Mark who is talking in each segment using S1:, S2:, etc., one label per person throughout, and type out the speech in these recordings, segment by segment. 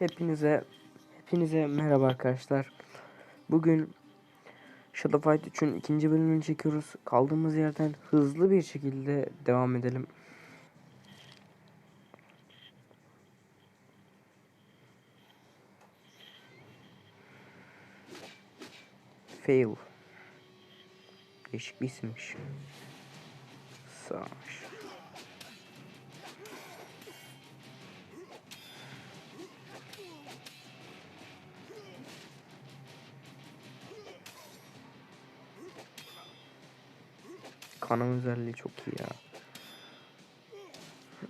S1: Hepinize hepinize merhaba arkadaşlar. Bugün Shadow Fight 3'ün ikinci bölümünü çekiyoruz. Kaldığımız yerden hızlı bir şekilde devam edelim. Fail. Değişik bir isimmiş. Savaş. Kanal özelliği çok iyi ya.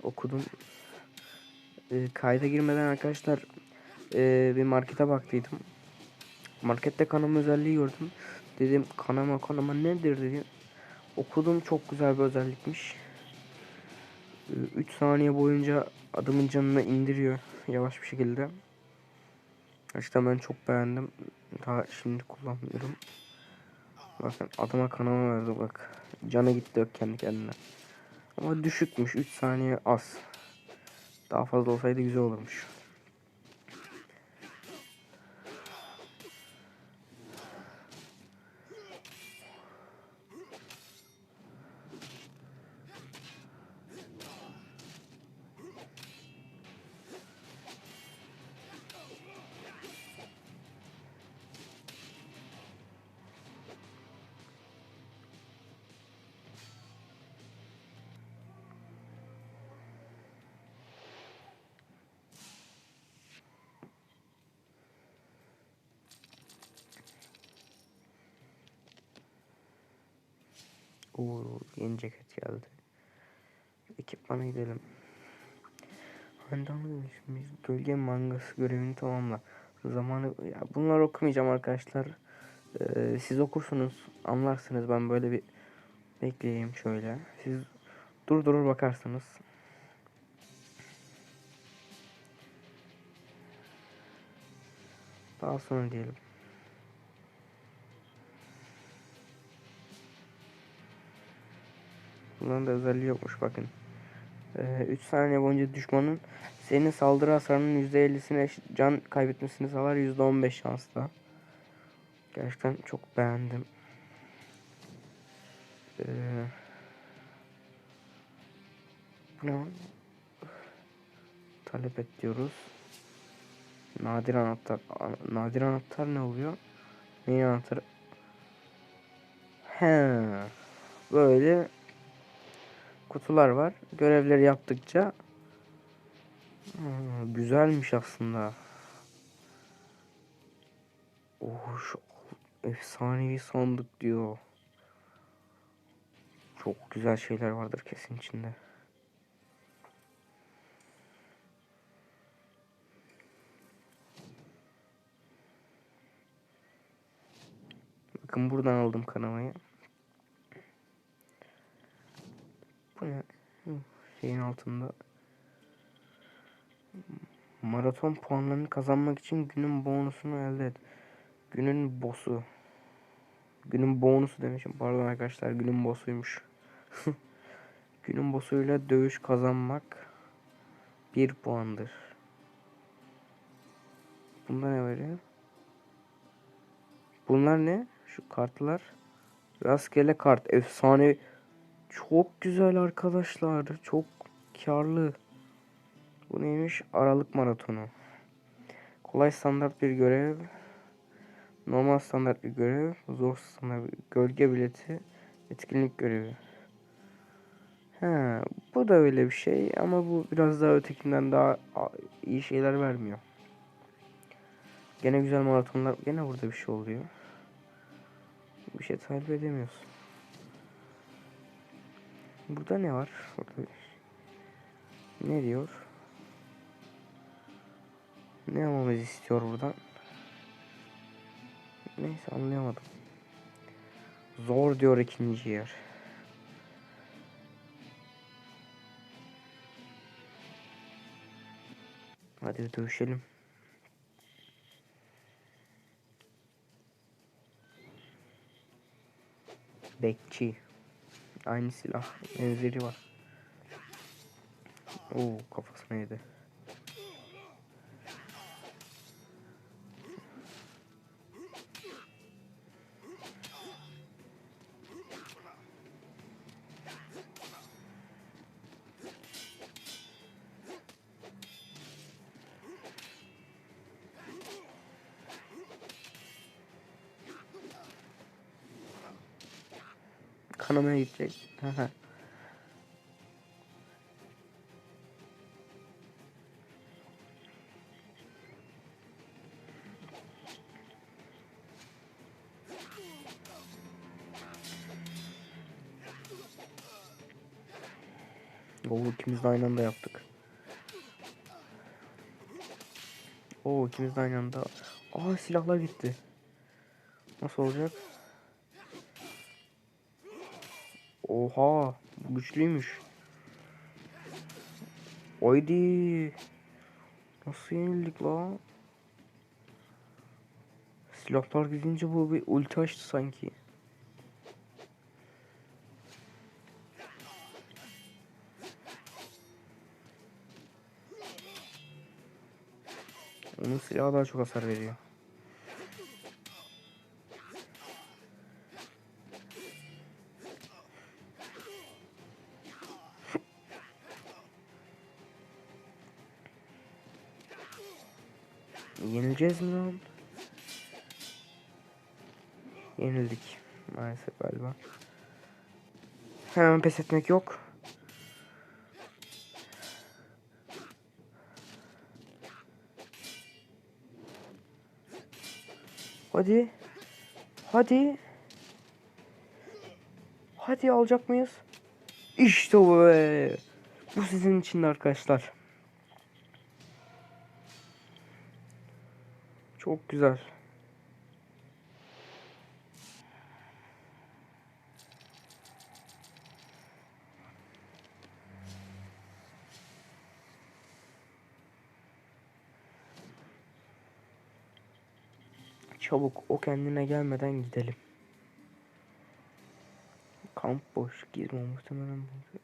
S1: Okudum. Ee, kayda girmeden arkadaşlar ee, bir markete baktıydım. Markette kanama özelliği gördüm. Dedim kanama kanama nedir dedim. Okudum çok güzel bir özellikmiş. 3 saniye boyunca adamın canını indiriyor yavaş bir şekilde. Gerçekten ben çok beğendim. Daha şimdi kullanmıyorum. Bakın adama kanama verdi bak. Canı gitti yok kendi kendine. Ama düşükmüş. 3 saniye az. Daha fazla olsaydı güzel olurmuş. Oo, yeni ceket geldi. Ekipmana gidelim. Handan demişimiz gölge mangası görevini tamamla. Zamanı ya bunları okumayacağım arkadaşlar. Ee, siz okursunuz, anlarsınız. Ben böyle bir bekleyeyim şöyle. Siz dur durur bakarsınız. Daha sonra diyelim. Bunların da özelliği yokmuş bakın. 3 ee, saniye boyunca düşmanın senin saldırı hasarının %50'sine can kaybetmesini sağlar %15 şansla. Gerçekten çok beğendim. Ee? Talep et diyoruz. Nadir anahtar. Nadir anahtar ne oluyor? Neyin anahtarı? He. Böyle kutular var. Görevleri yaptıkça hmm, güzelmiş aslında. Oh efsanevi sandık diyor. Çok güzel şeyler vardır kesin içinde. Bakın buradan aldım kanamayı. Şeyin altında. Maraton puanlarını kazanmak için günün bonusunu elde et. Günün boss'u. Günün bonusu demişim. Pardon arkadaşlar günün boss'uymuş. günün boss'uyla dövüş kazanmak bir puandır. Bunda ne veriyor? Bunlar ne? Şu kartlar. Rastgele kart. Efsane çok güzel arkadaşlar. Çok karlı. Bu neymiş? Aralık maratonu. Kolay standart bir görev. Normal standart bir görev. Zor standart bir gölge bileti. Etkinlik görevi. He, bu da öyle bir şey ama bu biraz daha ötekinden daha iyi şeyler vermiyor. Gene güzel maratonlar. Gene burada bir şey oluyor. Bir şey talep edemiyorsun. Burada ne var? Burada ne diyor? Ne yapmamızı istiyor buradan? Neyse anlayamadım. Zor diyor ikinci yer. Hadi dövüşelim. Bekçi. Aynı silah. Benzeri var. Oo kafasına yedi. Kanamaya gidecek. Oo ikimiz de aynı anda yaptık. Oo ikimiz de aynı anda. Aa silahlar gitti. Nasıl olacak? Oha güçlüymüş. Oydi. Nasıl yenildik la? Silahlar gidince bu bir ulti açtı sanki. Onun silahı daha çok hasar veriyor. Yenileceğiz mi lan? Yenildik. Maalesef galiba. Hemen pes etmek yok. Hadi. Hadi. Hadi alacak mıyız? İşte bu. Bu sizin için arkadaşlar. Çok güzel. Çabuk o kendine gelmeden gidelim. Kamp boş girme muhtemelen bu-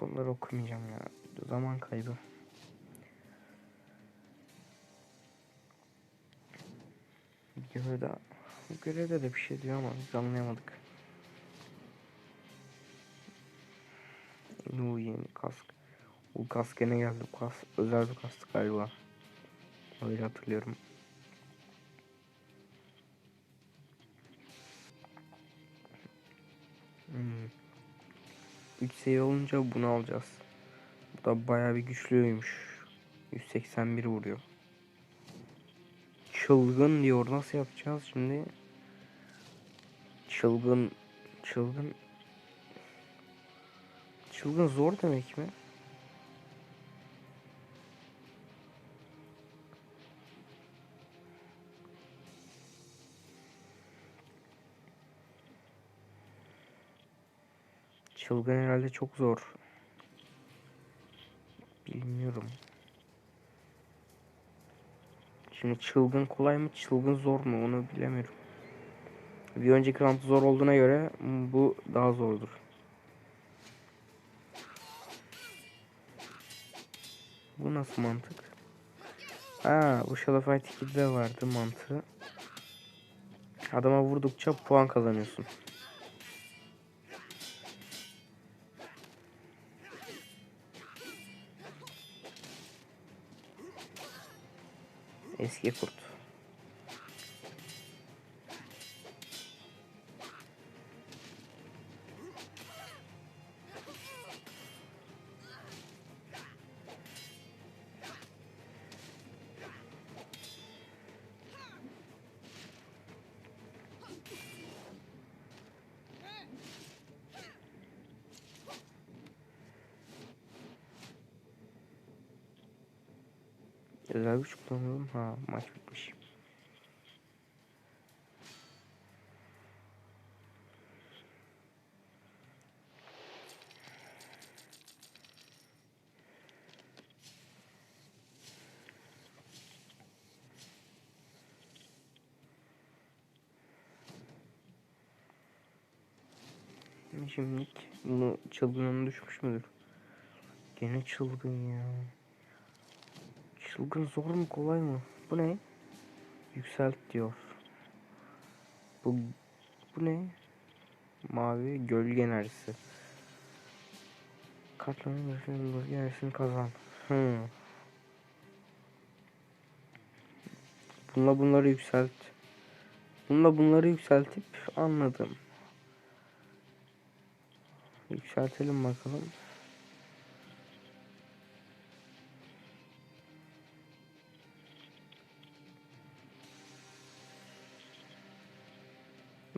S1: bunları okumayacağım ya. Zaman kaybı. Görevde, görevde de bir şey diyor ama biz anlayamadık. Nu yeni kask. Bu kask gene geldi. Bu kask özel bir kask galiba. Öyle hatırlıyorum. Hmm. 3 seviye olunca bunu alacağız. Bu da bayağı bir güçlüymüş. 181 vuruyor. Çılgın diyor. Nasıl yapacağız şimdi? Çılgın çılgın çılgın zor demek mi? Çılgın herhalde çok zor. Bilmiyorum. Şimdi çılgın kolay mı, çılgın zor mu onu bilemiyorum. Bir önceki round zor olduğuna göre bu daha zordur. Bu nasıl mantık? Ha, bu Shadow Fight 2'de vardı mantığı. Adama vurdukça puan kazanıyorsun. Eski kurt. Ha maç bitmiş. Şimdilik bunu çılgınına düşmüş müdür? Gene çılgın ya. Çılgın zor mu kolay mı? Bu ne? Yükselt diyor. Bu bu ne? Mavi gölge enerjisi. Kartların başının gölge enerjisini kazan. Hmm. Bununla bunları yükselt. Bununla bunları yükseltip anladım. Yükseltelim bakalım.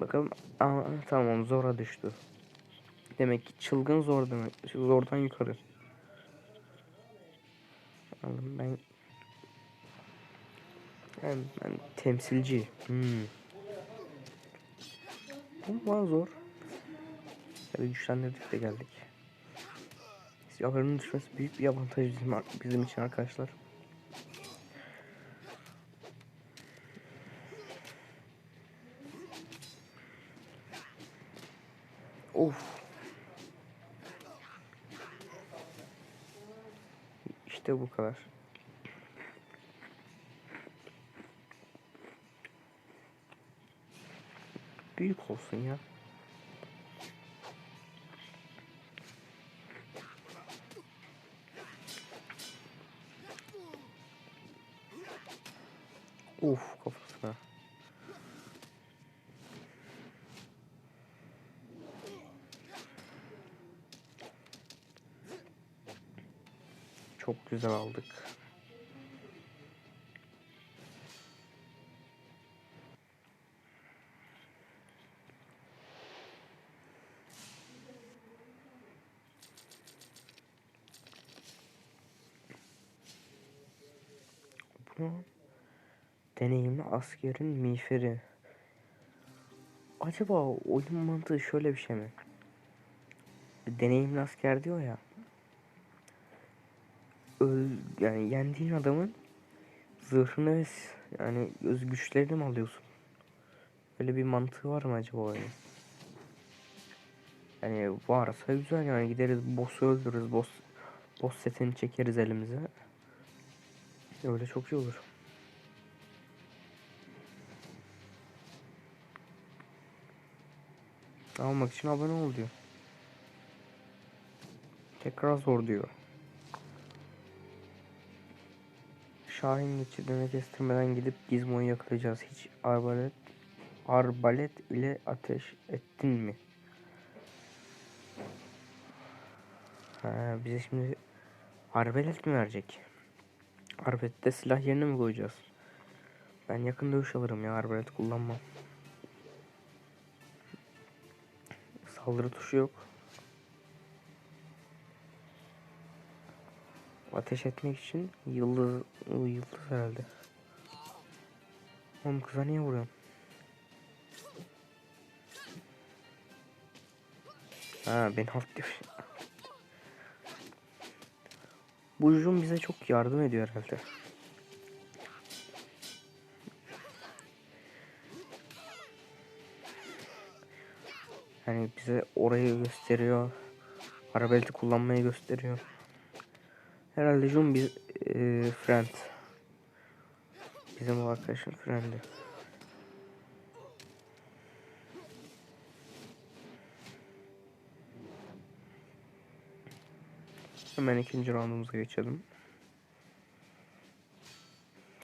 S1: Bakalım. Aa, tamam zora düştü. Demek ki çılgın zor demek. Zordan yukarı. Aldım ben. Ben, ben temsilci. Hmm. Bu bana zor. Tabii güçlendirdik de geldik. Silahların düşmesi büyük bir avantaj bizim, bizim için arkadaşlar. Of. İşte bu kadar. Büyük olsun ya. Uf kafasına. Çok güzel aldık. Bu deneyimli askerin miğferi. Acaba oyun mantığı şöyle bir şey mi? Deneyimli asker diyor ya. Yani yendiğin adamın zırhını ve yani öz güçlerini mi alıyorsun? Öyle bir mantığı var mı acaba oyunun? Yani varsa güzel yani gideriz boss'u öldürürüz. Boss, boss setini çekeriz elimize. Öyle çok iyi olur. Almak için abone ol diyor. Tekrar zor diyor. Şahin geçidine kestirmeden gidip Gizmo'yu yakalayacağız. Hiç arbalet arbalet ile ateş ettin mi? Ha, bize şimdi arbalet mi verecek? Arbalette silah yerine mi koyacağız? Ben yakın dövüş alırım ya arbalet kullanmam. Saldırı tuşu yok. Ateş etmek için yıldız yıldız herhalde. Oğlum kıza niye vuruyorsun? Ha beni atlıyor. Bu Jun bize çok yardım ediyor herhalde. Hani bize orayı gösteriyor. Arabelti kullanmayı gösteriyor. Herhalde Jun bir e, friend. Bizim o arkadaşın friendi. Hemen ikinci roundumuza geçelim.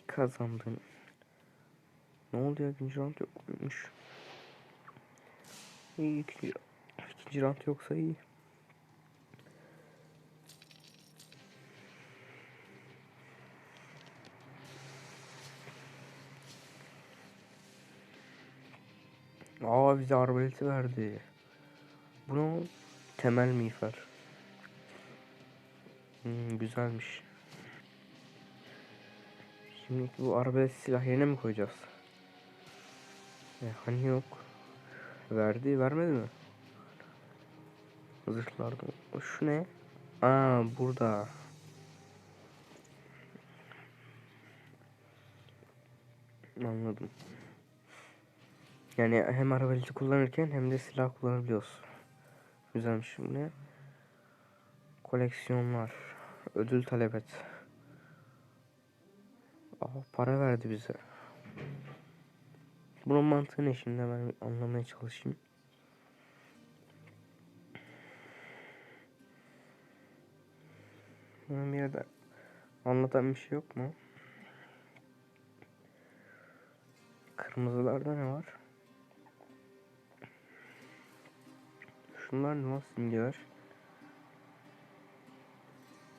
S1: Kazandın. Ne oldu ya ikinci round yokmuş. İyi ikinci, ikinci round yoksa iyi. Aa bize arbaleti verdi. Bunu temel miğfer. Hmm, güzelmiş. Şimdi bu arbalet silah yerine mi koyacağız? E, hani yok. Verdi, vermedi mi? Zırhlarda. Şu ne? Aa burada. Anladım. Yani hem arabaleti kullanırken hem de silah kullanabiliyoruz. Güzelmiş ne? Koleksiyonlar. Ödül talep et. Aa, para verdi bize. Bunun mantığı ne şimdi ben anlamaya çalışayım. Bunun bir yerde anlatan bir şey yok mu? Kırmızılarda ne var? Şunlar ne simgeler?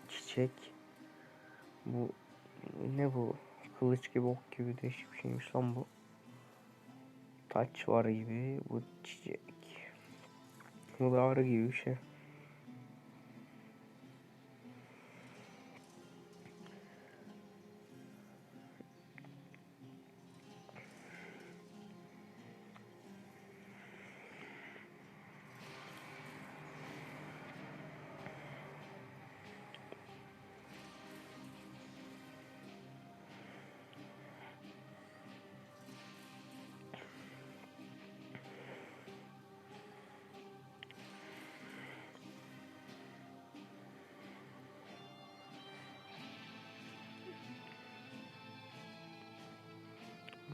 S1: Çiçek. Bu ne bu? Kılıç gibi ok gibi değişik bir şeymiş lan bu. Taç var gibi. Bu çiçek. Bu da arı gibi bir şey.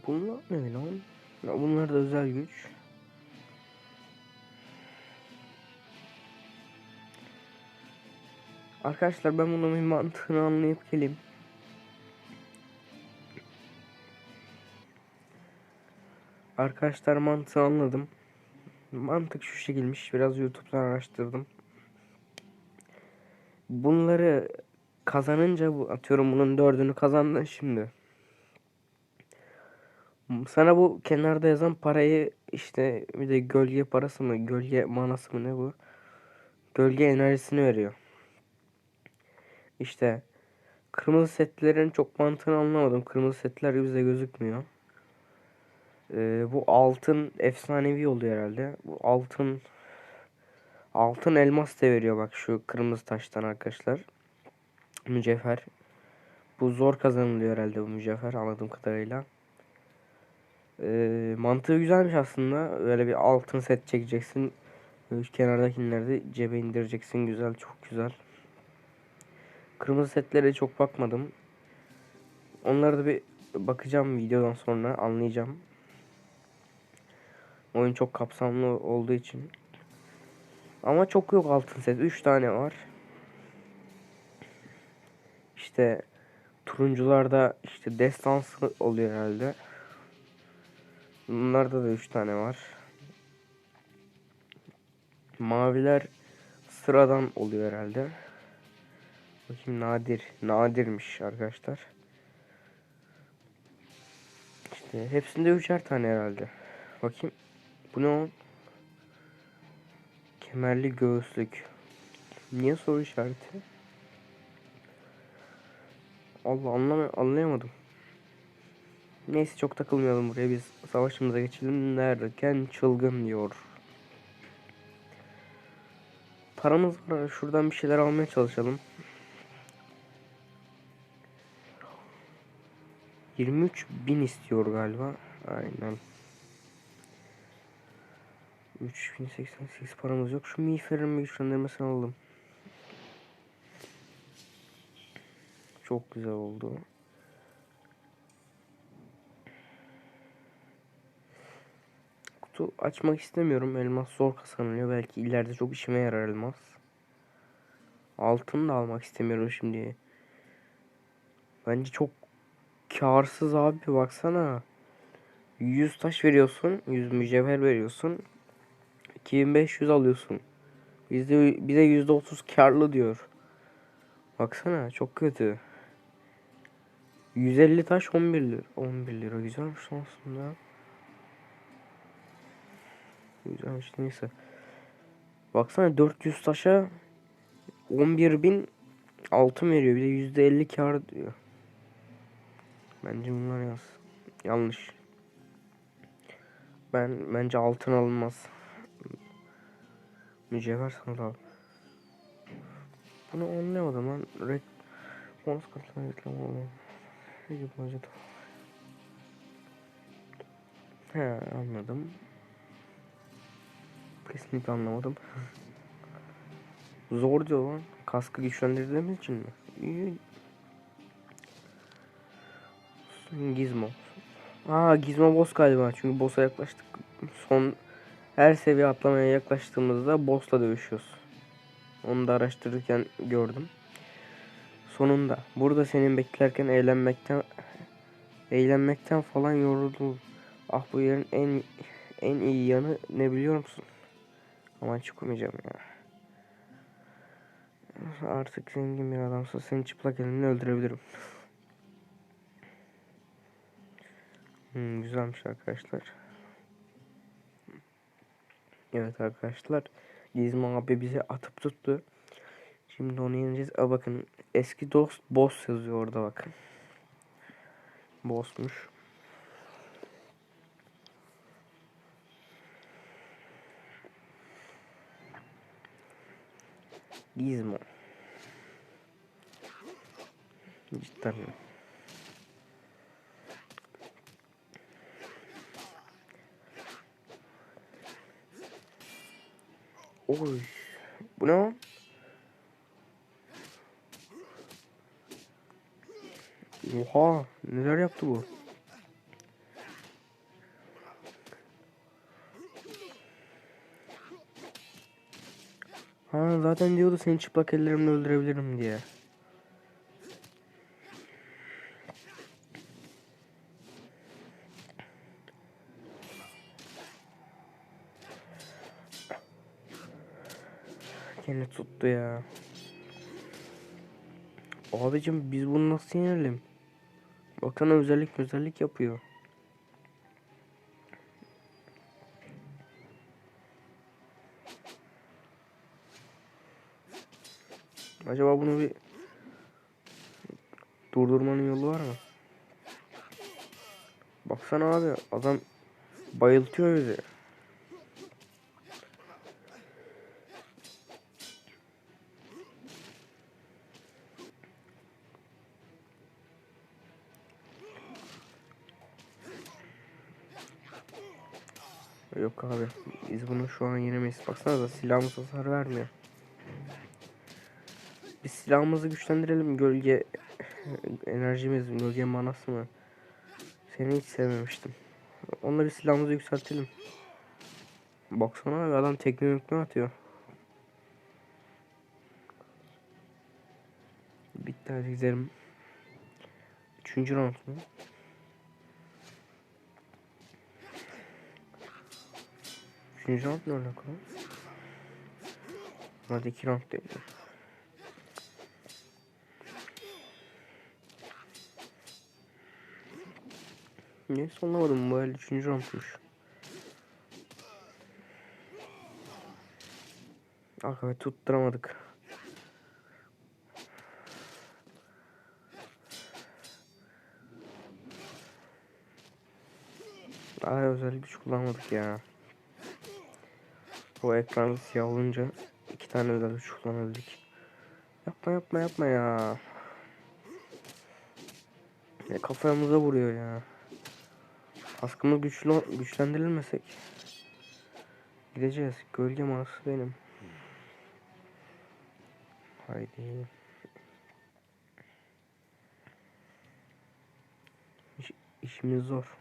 S1: Bunlar ne lan? Ya bunlar da özel güç. Arkadaşlar ben bunun bir mantığını anlayıp geleyim. Arkadaşlar mantığı anladım. Mantık şu şekilmiş. Biraz YouTube'dan araştırdım. Bunları kazanınca bu atıyorum bunun dördünü kazandın şimdi. Sana bu kenarda yazan parayı işte bir de gölge parası mı gölge manası mı ne bu? Gölge enerjisini veriyor. İşte kırmızı setlerin çok mantığını anlamadım. Kırmızı setler bize gözükmüyor. Ee, bu altın efsanevi oluyor herhalde. Bu altın altın elmas da veriyor bak şu kırmızı taştan arkadaşlar. Mücevher. Bu zor kazanılıyor herhalde bu mücevher anladığım kadarıyla. Mantığı güzelmiş aslında. Böyle bir altın set çekeceksin. Kenardakileri de cebe indireceksin. Güzel, çok güzel. Kırmızı setlere çok bakmadım. Onları da bir bakacağım videodan sonra anlayacağım. Oyun çok kapsamlı olduğu için. Ama çok yok altın set. 3 tane var. İşte turuncularda işte destansı oluyor herhalde. Bunlarda da 3 tane var. Maviler sıradan oluyor herhalde. Bakayım nadir. Nadirmiş arkadaşlar. İşte hepsinde üçer tane herhalde. Bakayım. Bu ne o? Kemerli göğüslük. Niye soru işareti? Allah anlam anlayamadım. Neyse çok takılmayalım buraya biz savaşımıza geçelim derken çılgın diyor. Paramız var şuradan bir şeyler almaya çalışalım. 23 bin istiyor galiba. Aynen. 3088 paramız yok. Şu miğferin bir güçlendirmesini alalım. Çok güzel oldu. Kutu açmak istemiyorum. Elmas zor kazanılıyor. Belki ileride çok işime yarar elmas. Altın da almak istemiyorum şimdi. Bence çok karsız abi baksana. 100 taş veriyorsun. 100 mücevher veriyorsun. 2500 alıyorsun. Bizde bize %30 karlı diyor. Baksana çok kötü. 150 taş 11 lira. 11 lira güzelmiş aslında. Güzelmiş neyse. Baksana 400 taşa 11 bin altın veriyor. Bir de %50 kar diyor. Bence bunlar yaz. Yanlış. Ben bence altın alınmaz. Mücevher sanat al. Bunu anlayamadım lan. Red bonus kartlarına reklam alalım. Ne acaba? He anladım. Kesinlikle anlamadım. Zor diyor lan. Kaskı güçlendirdiğimiz için mi? Gizmo. Aa Gizmo boss galiba. Çünkü boss'a yaklaştık. Son her seviye atlamaya yaklaştığımızda boss'la dövüşüyoruz. Onu da araştırırken gördüm. Sonunda. Burada senin beklerken eğlenmekten eğlenmekten falan yoruldum. Ah bu yerin en en iyi yanı ne biliyor musun? Aman çıkamayacağım ya. Artık zengin bir adamsa seni çıplak elimle öldürebilirim. Hmm, güzelmiş arkadaşlar. Evet arkadaşlar. Gizmi abi bize atıp tuttu. Şimdi onu yeneceğiz. Aa, bakın eski dost boss yazıyor orada bakın. Bossmuş. Gizmo. Cidden mi? Oy. Bu ne lan? Oha. Neler yaptı bu? Ha zaten diyordu seni çıplak ellerimle öldürebilirim diye. Gene tuttu ya. Abicim biz bunu nasıl yenelim? Baksana özellik özellik yapıyor. Acaba bunu bir durdurmanın yolu var mı? Baksana abi adam bayıltıyor bizi. Yok abi biz bunu şu an yenemeyiz. Baksana da silahımız hasar vermiyor. Silahımızı güçlendirelim gölge enerjimiz gölge manası mı? Seni hiç sevmemiştim. Onunla bir silahımızı yükseltelim. Baksana abi adam tekne mükne atıyor. Bitti hadi gidelim. Üçüncü round mu? Üçüncü round ne alakalı? Hadi iki round değil. Neyse anlamadım bu el üçüncü roundmuş. Arkadaşlar tutturamadık. Ay özel güç kullanmadık ya. Bu ekran siyah olunca iki tane özel güç kullanabildik. Yapma yapma yapma ya. Ya kafamıza vuruyor ya. Kaskımız güçlü güçlendirilmesek gideceğiz. Gölge manası benim. Haydi. İş, işimiz zor.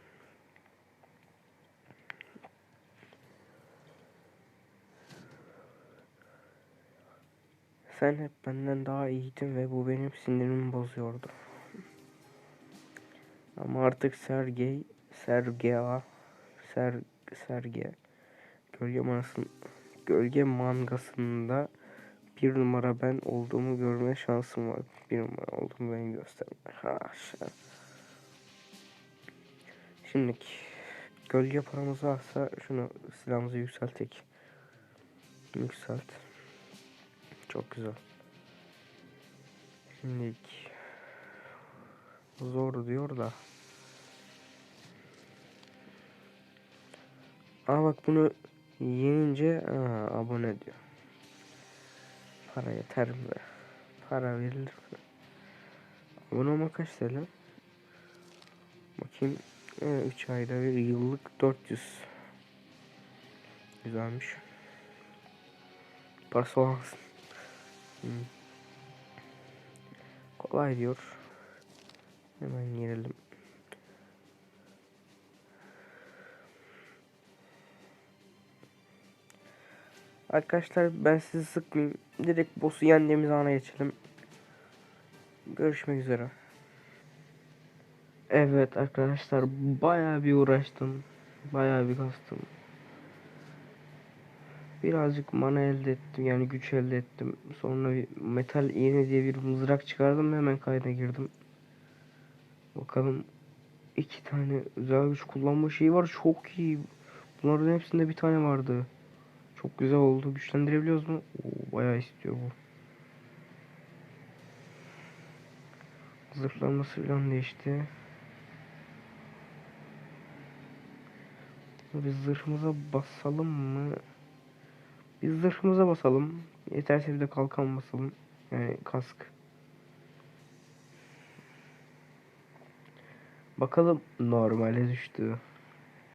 S1: Sen hep benden daha iyiydin ve bu benim sinirimi bozuyordu. Ama artık Sergey, Sergea, Ser, Serge, gölge manasın, gölge mangasında bir numara ben olduğumu görme şansım var. Bir numara olduğumu ben gösterme. Ha, şey. Şimdi gölge paramız varsa şunu silahımızı yükseltek. Yükselt. Çok güzel. Şimdi zor diyor da. Aa bak bunu yenince aa, abone diyor. Para yeter mi? Para verilir mi? Abone olmak kaç TL? Bakayım. 3 ayda bir yıllık 400. Güzelmiş. Parası olmasın. Hmm. Kolay diyor. Hemen girelim. Arkadaşlar ben sizi sıkmayayım. Direkt boss'u yendiğimiz ana geçelim. Görüşmek üzere. Evet arkadaşlar bayağı bir uğraştım. Bayağı bir kastım. Birazcık mana elde ettim yani güç elde ettim. Sonra bir metal iğne diye bir mızrak çıkardım hemen kayda girdim. Bakalım iki tane özel güç kullanma şeyi var çok iyi. Bunların hepsinde bir tane vardı. Çok güzel oldu. Güçlendirebiliyoruz mu? Oo, bayağı istiyor bu. Zırhlanması falan değişti. Biz zırhımıza basalım mı? Biz zırhımıza basalım. Yeterse bir de kalkan basalım. Yani kask. Bakalım normale düştü.